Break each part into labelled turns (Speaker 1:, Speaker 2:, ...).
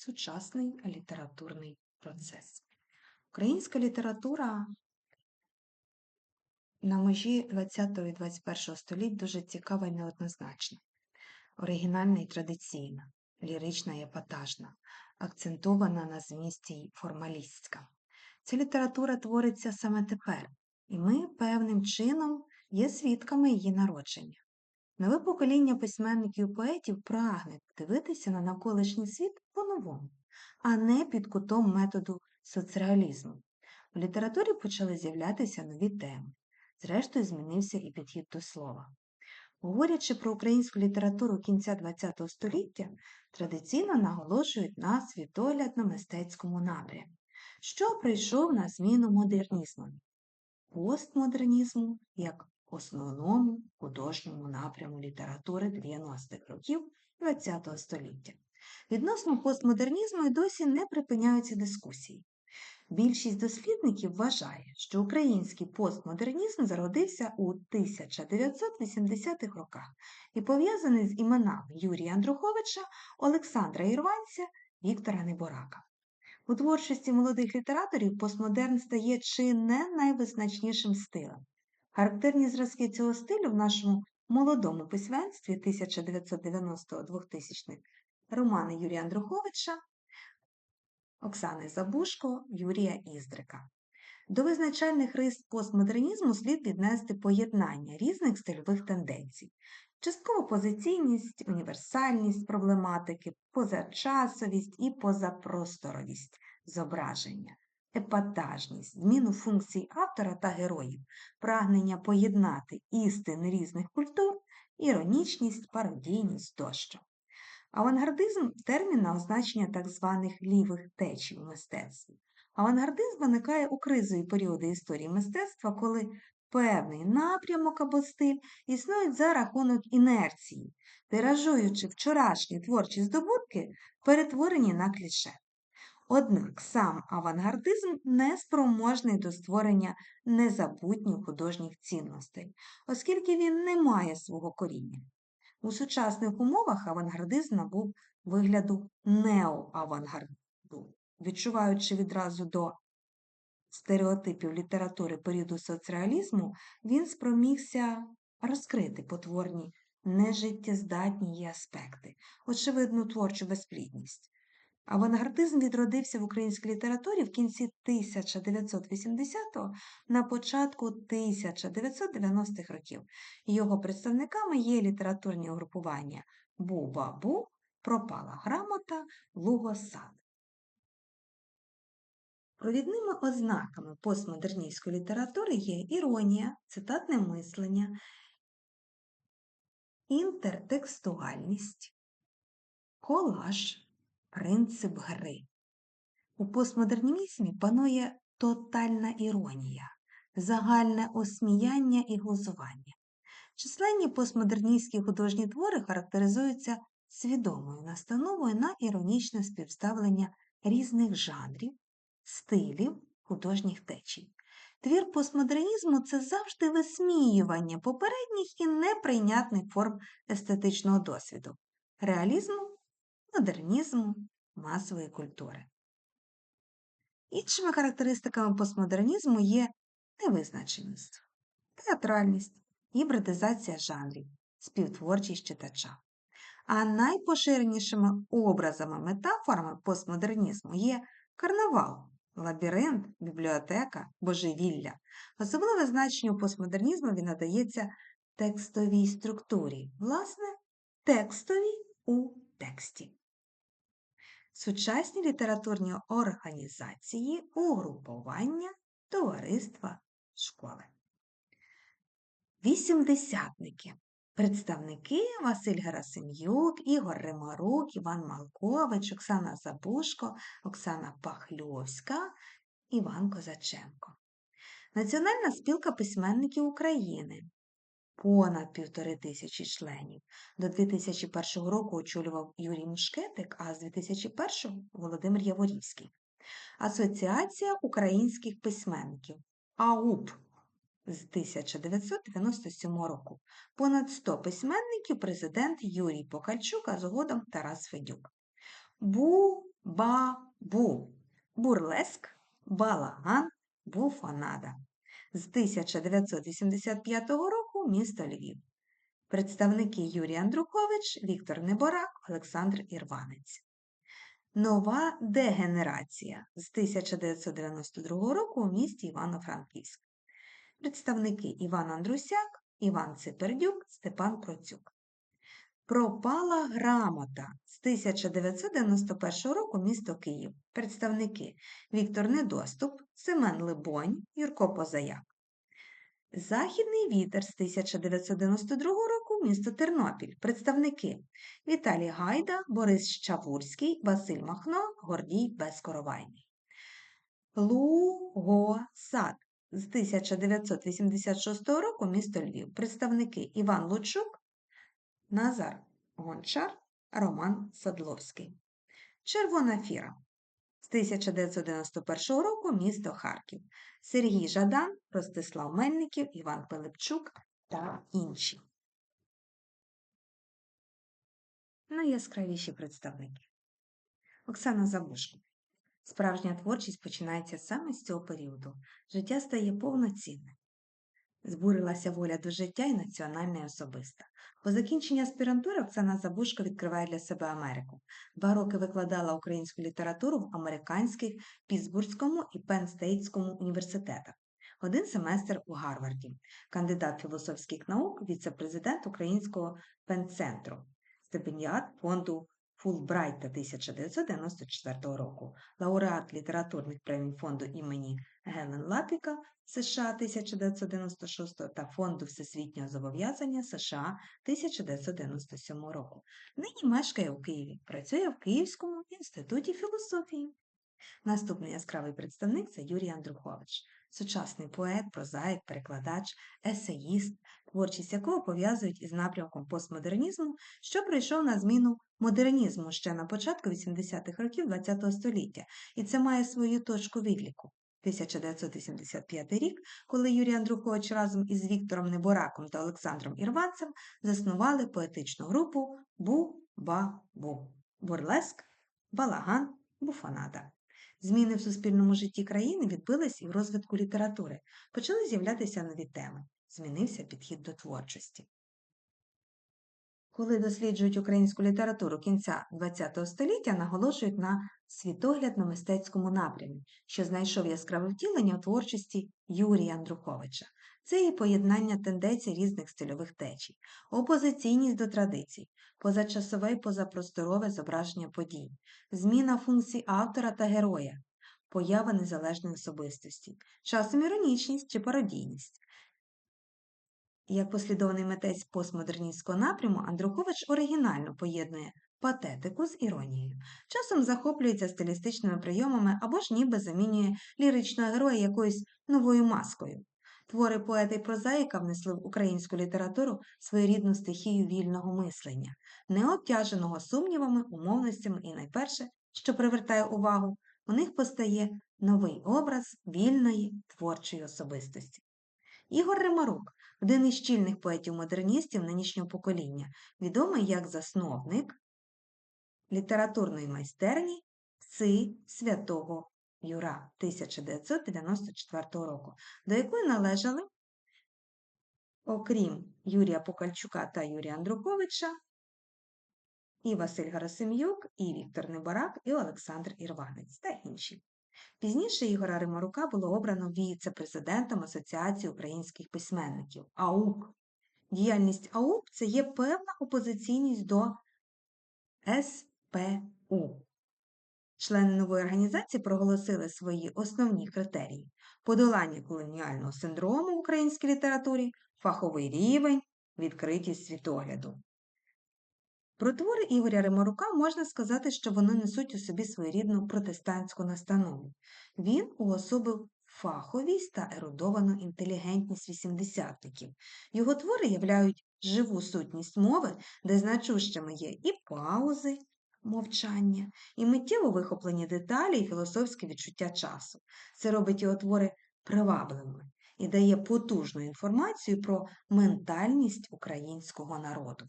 Speaker 1: Сучасний літературний процес. Українська література на межі 20 і 21 століть дуже цікава і неоднозначна, оригінальна і традиційна, лірична і епатажна, акцентована на змісті й формалістська. Ця література твориться саме тепер, і ми певним чином є свідками її народження. Нове покоління письменників і поетів прагне дивитися на навколишній світ по-новому, а не під кутом методу соцреалізму. В літературі почали з'являтися нові теми. Зрештою, змінився і підхід до слова. Говорячи про українську літературу кінця ХХ століття, традиційно наголошують на світоглядно-мистецькому напрямі, що прийшов на зміну модернізму, постмодернізму як основному художньому напряму літератури 90-х років ХХ століття. Відносно постмодернізму і досі не припиняються дискусії. Більшість дослідників вважає, що український постмодернізм зародився у 1980-х роках і пов'язаний з іменами Юрія Андруховича, Олександра Ірванця, Віктора Неборака. У творчості молодих літераторів постмодерн стає чи не найвизначнішим стилем. Характерні зразки цього стилю в нашому молодому письменстві 1990-2000-х романи Юрія Андруховича, Оксани Забушко, Юрія Іздрика. До визначальних рис постмодернізму слід віднести поєднання різних стильових тенденцій, частково позиційність, універсальність проблематики, позачасовість і позапросторовість зображення, епатажність, зміну функцій автора та героїв, прагнення поєднати істини різних культур, іронічність, пародійність тощо. Авангардизм термін на означення так званих лівих течій у мистецтві. Авангардизм виникає у кризові періоди історії мистецтва, коли певний напрямок або стиль існують за рахунок інерції, тиражуючи вчорашні творчі здобутки, перетворені на кліше. Однак сам авангардизм не спроможний до створення незабутніх художніх цінностей, оскільки він не має свого коріння. У сучасних умовах авангардизм набув вигляду неоавангарду, відчуваючи відразу до стереотипів літератури періоду соцреалізму, він спромігся розкрити потворні нежиттєздатні її аспекти, очевидну творчу безплідність. Авангардизм відродився в українській літературі в кінці 1980-го, на початку 1990-х років. Його представниками є літературні угрупування Бу-Бабу, Пропала грамота, Лугосад. Провідними ознаками постмодерністської літератури є іронія, цитатне мислення, інтертекстуальність, колаж принцип гри. У постмодернізмі панує тотальна іронія, загальне осміяння і глузування. Численні постмодерністські художні твори характеризуються свідомою настановою на іронічне співставлення різних жанрів, стилів художніх течій. Твір постмодернізму це завжди висміювання попередніх і неприйнятних форм естетичного досвіду, реалізму модернізму, масової культури. Іншими характеристиками постмодернізму є невизначеність, театральність, гібридизація жанрів, співтворчість читача. А найпоширенішими образами метафорами постмодернізму є карнавал, лабіринт, бібліотека, божевілля. Особливе значення у постмодернізму він надається текстовій структурі, власне, текстовій у тексті. Сучасні літературні організації, угрупування, товариства, школи. Вісімдесятники. Представники Василь Герасим'юк, Ігор Римарук, Іван Малкович, Оксана Забушко, Оксана Пахльовська, Іван Козаченко. Національна спілка письменників України понад півтори тисячі членів. До 2001 року очолював Юрій Мушкетик, а з 2001 Володимир Яворівський. Асоціація українських письменників АУП з 1997 року. Понад 100 письменників президент Юрій Покальчук, а згодом Тарас Федюк. Бу-ба-бу. Бурлеск, балаган, буфанада. З 1985 року місто Львів. Представники Юрій Андрухович, Віктор Неборак, Олександр Ірванець. Нова дегенерація з 1992 року у місті Івано-Франківськ. Представники Іван Андрусяк, Іван Ципердюк, Степан Процюк. Пропала грамота з 1991 року місто Київ. Представники Віктор Недоступ, Семен Либонь, Юрко Позаяк. Західний вітер з 1992 року місто Тернопіль. Представники Віталій Гайда, Борис Щавурський, Василь Махно, Гордій Безкоровайний. Лугосад з 1986 року місто Львів. Представники Іван Лучук, Назар Гончар, Роман Садловський. Червона фіра з 1991 року місто Харків. Сергій Жадан, Ростислав Мельників, Іван Пилипчук та інші. Найяскравіші представники. Оксана Забушко. Справжня творчість починається саме з цього періоду. Життя стає повноцінним. Збурилася воля до життя і національна і особиста. По закінченні аспірантури Оксана Забушко відкриває для себе Америку. Два роки викладала українську літературу в американських Пітсбурзькому і Пенстейтському університетах. Один семестр у Гарварді, кандидат філософських наук, віце-президент Українського пенцентру, стипендіат фонду Фулбрайта 1994 року, лауреат літературних премій фонду імені Гелен Лапіка США 1996 та Фонду Всесвітнього зобов'язання США 1997 року. Нині мешкає у Києві, працює в Київському інституті філософії. Наступний яскравий представник це Юрій Андрухович, сучасний поет, прозаїк, перекладач, есеїст, творчість якого пов'язують із напрямком постмодернізму, що прийшов на зміну модернізму ще на початку 80-х років ХХ століття, і це має свою точку відліку. 1985 рік, коли Юрій Андрухович разом із Віктором Небораком та Олександром Ірванцем заснували поетичну групу Бу-Ба-Бу Бурлеск, Балаган, Буфанада. Зміни в суспільному житті країни відбились і в розвитку літератури. Почали з'являтися нові теми. Змінився підхід до творчості. Коли досліджують українську літературу кінця ХХ століття, наголошують на світоглядно-мистецькому напрямі, що знайшов яскраве втілення у творчості Юрія Андруховича. Це і поєднання тенденцій різних стильових течій, опозиційність до традицій, позачасове і позапросторове зображення подій, зміна функцій автора та героя, поява незалежної особистості, часом іронічність чи пародійність. Як послідовний митець постмодерністського напряму, Андрухович оригінально поєднує патетику з іронією, часом захоплюється стилістичними прийомами або ж ніби замінює ліричного героя якоюсь новою маскою. Твори поета і прозаїка внесли в українську літературу своєрідну стихію вільного мислення, не обтяженого сумнівами, умовностями і найперше, що привертає увагу, у них постає новий образ вільної творчої особистості. Ігор Римарук один із чільних поетів-модерністів нинішнього покоління, відомий як засновник літературної майстерні Пси Святого Юра 1994 року, до якої належали, окрім Юрія Покальчука та Юрія Андруковича, і Василь Гарасим'юк, і Віктор Небарак, і Олександр Ірванець та інші. Пізніше Ігора Римарука було обрано віце-президентом Асоціації українських письменників АУП. Діяльність АУП це є певна опозиційність до СПУ. Члени нової організації проголосили свої основні критерії: подолання колоніального синдрому в українській літературі, фаховий рівень, відкритість світогляду. Про твори Ігоря Римарука можна сказати, що вони несуть у собі своєрідну протестантську настанову. Він уособив фаховість та ерудовану інтелігентність вісімдесятників. Його твори являють живу сутність мови, де значущими є і паузи, мовчання, і миттєво вихоплені деталі, і філософське відчуття часу. Це робить його твори привабливими і дає потужну інформацію про ментальність українського народу.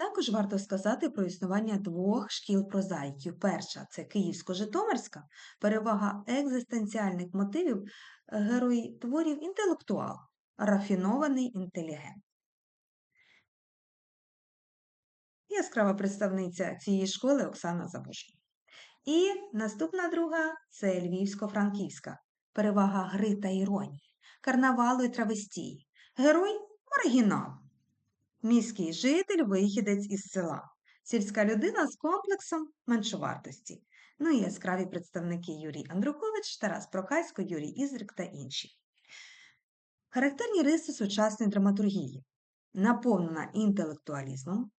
Speaker 1: Також варто сказати про існування двох шкіл прозаїків. Перша це Київсько-Житомирська, перевага екзистенціальних мотивів е, герої творів інтелектуал, рафінований інтелігент. Яскрава представниця цієї школи Оксана Забушка. І наступна друга це Львівсько-Франківська, перевага гри та іронії, карнавалу і травестії, герой оригінал, міський житель, вихідець із села, сільська людина з комплексом меншовартості. Ну і яскраві представники Юрій Андрухович, Тарас Прокасько, Юрій Ізрик та інші. Характерні риси сучасної драматургії, наповнена інтелектуалізмом,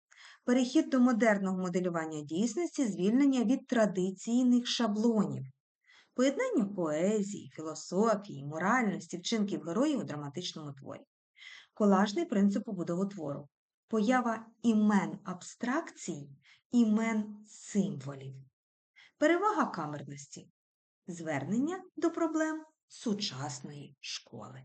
Speaker 1: перехід до модерного моделювання дійсності, звільнення від традиційних шаблонів, поєднання поезії, філософії, моральності, вчинків героїв у драматичному творі, колажний принцип побудови твору, поява імен абстракцій, імен символів, перевага камерності, звернення до проблем сучасної школи.